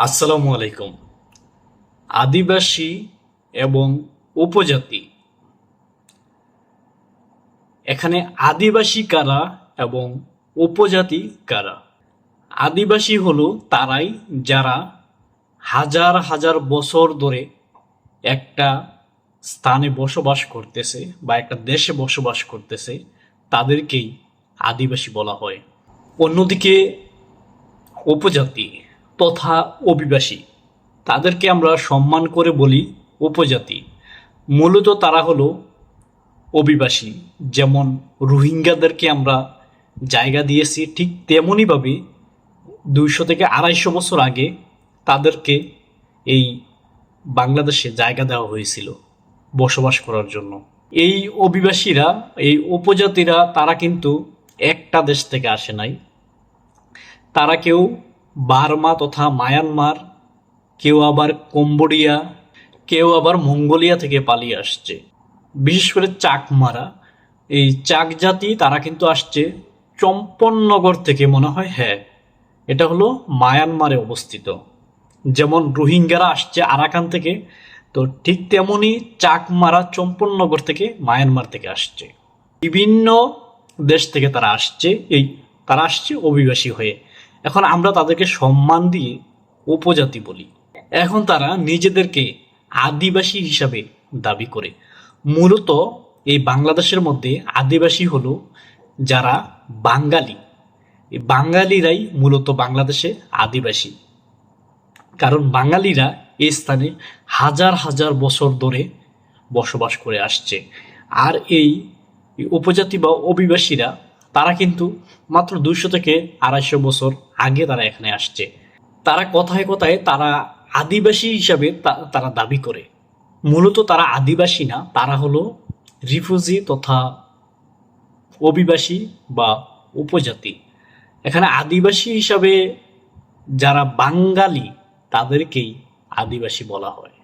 আসসালামু আলাইকুম। আদিবাসী এবং উপজাতি। এখানে আদিবাসী কারা এবং উপজাতি কারা? আদিবাসী হলো তারাই যারা হাজার হাজার বছর ধরে একটা স্থানে বসবাস করতেছে বা একটা দেশে বসবাস করতেছে, তাদেরকেই আদিবাসী বলা হয়। অন্যদিকে উপজাতি। তথা অভিবাসী। তাদেরকে আমরা সম্মান করে বলি উপজাতি। মূলত তারা হলো অভিবাসী। যেমন রোহিঙ্গাদেরকে আমরা জায়গা দিয়েছি ঠিক তেমনইভাবে দুইশো থেকে আড়াইশো বছর আগে তাদেরকে এই বাংলাদেশে জায়গা দেওয়া হয়েছিল বসবাস করার জন্য। এই অভিবাসীরা, এই উপজাতিরা তারা কিন্তু একটা দেশ থেকে আসে নাই। তারা কেউ বার্মা তথা মায়ানমার, কেউ আবার কম্বোডিয়া, কেউ আবার মঙ্গোলিয়া থেকে পালিয়ে আসছে। বিশেষ করে চাকমারা, এই চাক জাতি তারা কিন্তু আসছে চম্পননগর থেকে মনে হয় হ্যাঁ। এটা হলো মায়ানমারে অবস্থিত। যেমন রোহিঙ্গারা আসছে আরাকান থেকে, তো ঠিক তেমনই চাকমারা চম্পননগর থেকে মায়ানমার থেকে আসছে। বিভিন্ন দেশ থেকে তারা আসছে, এই তারা আসছে অভিবাসী হয়ে। এখন আমরা তাদেরকে সম্মান দিয়ে উপজাতি বলি। এখন তারা নিজেদেরকে আদিবাসী হিসাবে দাবি করে। মূলত এই বাংলাদেশের মধ্যে আদিবাসী হলো যারা বাঙালি। এই বাঙালিরাই মূলত বাংলাদেশে আদিবাসী। কারণ বাঙালিরা এই স্থানে হাজার হাজার বছর ধরে বসবাস করে আসছে। আর এই উপজাতি বা অভিবাসীরা, তারা কিন্তু মাত্র দুইশো থেকে আড়াইশো বছর আগে তারা এখানে আসছে। তারা কথায় কথায় তারা আদিবাসী হিসাবে তারা দাবি করে। মূলত তারা আদিবাসী না, তারা হলো রিফিউজি তথা অভিবাসী বা উপজাতি। এখানে আদিবাসী হিসাবে যারা বাঙালি, তাদেরকেই আদিবাসী বলা হয়।